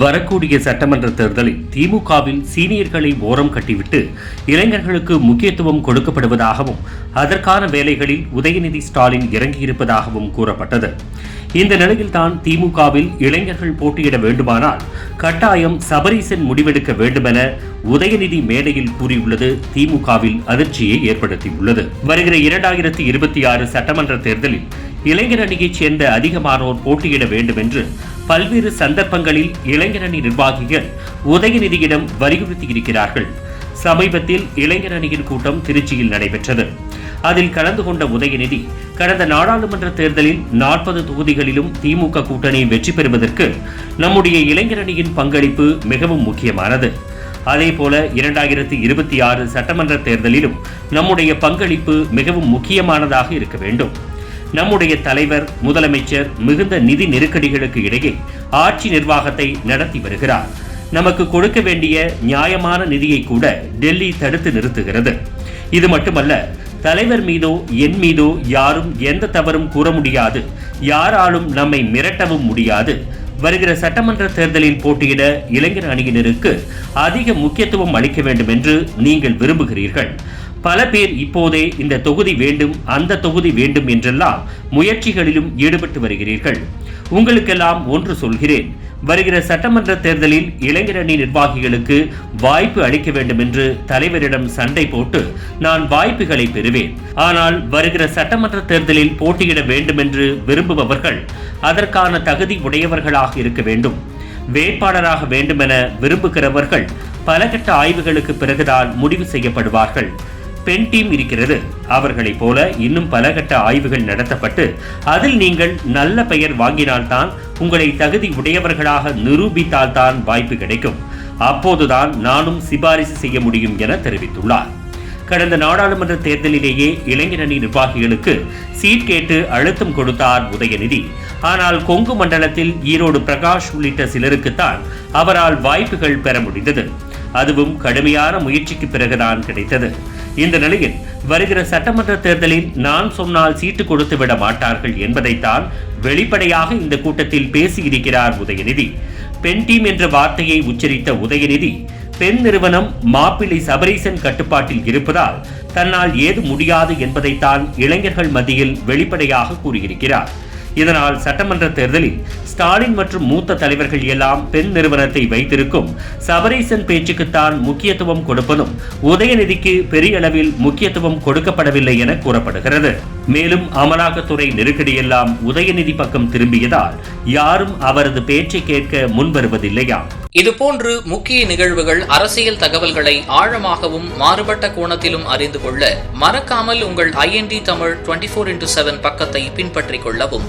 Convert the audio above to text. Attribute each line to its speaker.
Speaker 1: வரக்கூடிய சட்டமன்ற தேர்தலில் திமுகவில் சீனியர்களை ஓரம் கட்டிவிட்டு இளைஞர்களுக்கு முக்கியத்துவம் கொடுக்கப்படுவதாகவும் அதற்கான வேலைகளில் உதயநிதி ஸ்டாலின் இறங்கியிருப்பதாகவும் கூறப்பட்டது. இந்த நிலையில்தான் திமுகவில் இளைஞர்கள் போட்டியிட வேண்டுமானால் கட்டாயம் சபரீசன் முடிவெடுக்க வேண்டுமென உதயநிதி மேடையில் கூறியுள்ளது திமுகவில் அதிர்ச்சியை ஏற்படுத்தியுள்ளது. வருகிற இரண்டாயிரத்தி இருபத்தி ஆறு சட்டமன்ற தேர்தலில் இளைஞர் அணியைச் சேர்ந்த அதிகமானோர் போட்டியிட வேண்டும் என்று பல்வேறு சந்தர்ப்பங்களில் இளைஞரணி நிர்வாகிகள் உதயநிதியிடம் வலியுறுத்தியிருக்கிறார்கள். சமீபத்தில் இளைஞரணியின் கூட்டம் திருச்சியில் நடைபெற்றது. அதில் கலந்து கொண்ட உதயநிதி கடந்த நாடாளுமன்ற தேர்தலில் நாற்பது தொகுதிகளிலும் திமுக கூட்டணி வெற்றி பெறுவதற்கு நம்முடைய இளைஞரணியின் பங்களிப்பு மிகவும் முக்கியமானது. அதேபோல இரண்டாயிரத்தி இருபத்தி ஆறு சட்டமன்ற தேர்தலிலும் நம்முடைய பங்களிப்பு மிகவும் முக்கியமானதாக இருக்க வேண்டும். நம்முடைய தலைவர் முதலமைச்சர் மிகுந்த நிதி நெருக்கடிகளுக்கு இடையே ஆட்சி நிர்வாகத்தை நடத்தி வருகிறார். நமக்கு கொடுக்க வேண்டிய நியாயமான நிதியை கூட டெல்லி தடுத்து நிறுத்துகிறது. இது மட்டுமல்ல தலைவர் மீதோ என் மீதோ யாரும் எந்த தவறும் கூற முடியாது. யாராலும் நம்மை மிரட்டவும் முடியாது. வருகிற சட்டமன்ற தேர்தலில் போட்டியிட இளைஞர் அணியினருக்கு அதிக முக்கியத்துவம் அளிக்க வேண்டும் என்று நீங்கள் விரும்புகிறீர்கள். பல பேர் இப்போதே இந்த தொகுதி வேண்டும் அந்த தொகுதி வேண்டும் என்றெல்லாம் முயற்சிகளிலும் ஈடுபட்டு வருகிறீர்கள். உங்களுக்கெல்லாம் ஒன்று சொல்கிறேன். வருகிற சட்டமன்ற தேர்தலில் இளைஞரணி நிர்வாகிகளுக்கு வாய்ப்பு அளிக்க வேண்டும் என்று தலைவரிடம் சண்டை போட்டு நான் வாய்ப்புகளை பெறுவேன். ஆனால் வருகிற சட்டமன்ற தேர்தலில் போட்டியிட வேண்டும் என்று விரும்புபவர்கள் அதற்கான தகுதி உடையவர்களாக இருக்க வேண்டும். வேட்பாளராக வேண்டுமென விரும்புகிறவர்கள் பலகட்ட ஆய்வுகளுக்கு பிறகுதான் முடிவு செய்யப்படுவார்கள். பெண் டீம் இருக்கிறது. அவர்களைப் போல இன்னும் பல கட்ட ஆய்வுகள் நடத்தப்பட்டு அதில் நீங்கள் நல்ல பெயர் வாங்கினால்தான் உங்களை தகுதி உடையவர்களாக நிரூபித்தால்தான் வாய்ப்பு கிடைக்கும். அப்போதுதான் நானும் சிபாரிசு செய்ய முடியும் என தெரிவித்துள்ளார். கடந்த நாடாளுமன்ற தேர்தலிலேயே இளைஞரணி நிர்வாகிகளுக்கு சீட் கேட்டு அழுத்தம் கொடுத்தார் உதயநிதி. ஆனால் கொங்கு மண்டலத்தில் ஈரோடு பிரகாஷ் உள்ளிட்ட சிலருக்குத்தான் அவரால் வாய்ப்புகள் பெற முடிந்தது. அதுவும் கடுமையான முயற்சிக்கு பிறகுதான் கிடைத்தது. இந்த நிலையில் வருகிற சட்டமன்ற தேர்தலில் நான் சொன்னால் சீட்டு கொடுத்து விட மாட்டார்கள் என்பதைத்தான் வெளிப்படையாக இந்த கூட்டத்தில் பேசியிருக்கிறார் உதயநிதி. பெண் டீம் என்ற வார்த்தையை உச்சரித்த உதயநிதி பெண் நிறுவனம் மாப்பிள்ளை சபரீசன் கட்டுப்பாட்டில் இருப்பதால் தன்னால் ஏது முடியாது என்பதைத்தான் இளைஞர்கள் மத்தியில் வெளிப்படையாக கூறியிருக்கிறார். இதனால் சட்டமன்ற தேர்தலில் ஸ்டாலின் மற்றும் மூத்த தலைவர்கள் எல்லாம் பெண் நிறுவனத்தை வைத்திருக்கும் சபரீசன் பேச்சுக்குத்தான் முக்கியத்துவம் கொடுப்பதும் உதயநிதிக்கு பெரிய அளவில் முக்கியத்துவம் கொடுக்கப்படவில்லை என கூறப்படுகிறது. மேலும் அமலாக்கத்துறை நெருக்கடியெல்லாம் உதயநிதி பக்கம் திரும்பியதால் யாரும் அவரது பேச்சை கேட்க முன்வருவதில்லையா?
Speaker 2: இதுபோன்று முக்கிய நிகழ்வுகள் அரசியல் தகவல்களை ஆழமாகவும் மாறுபட்ட கோணத்திலும் அறிந்து கொள்ள மறக்காமல் உங்கள் IND Tamil twenty four into seven பக்கத்தை பின்பற்றிக் கொள்ளவும்.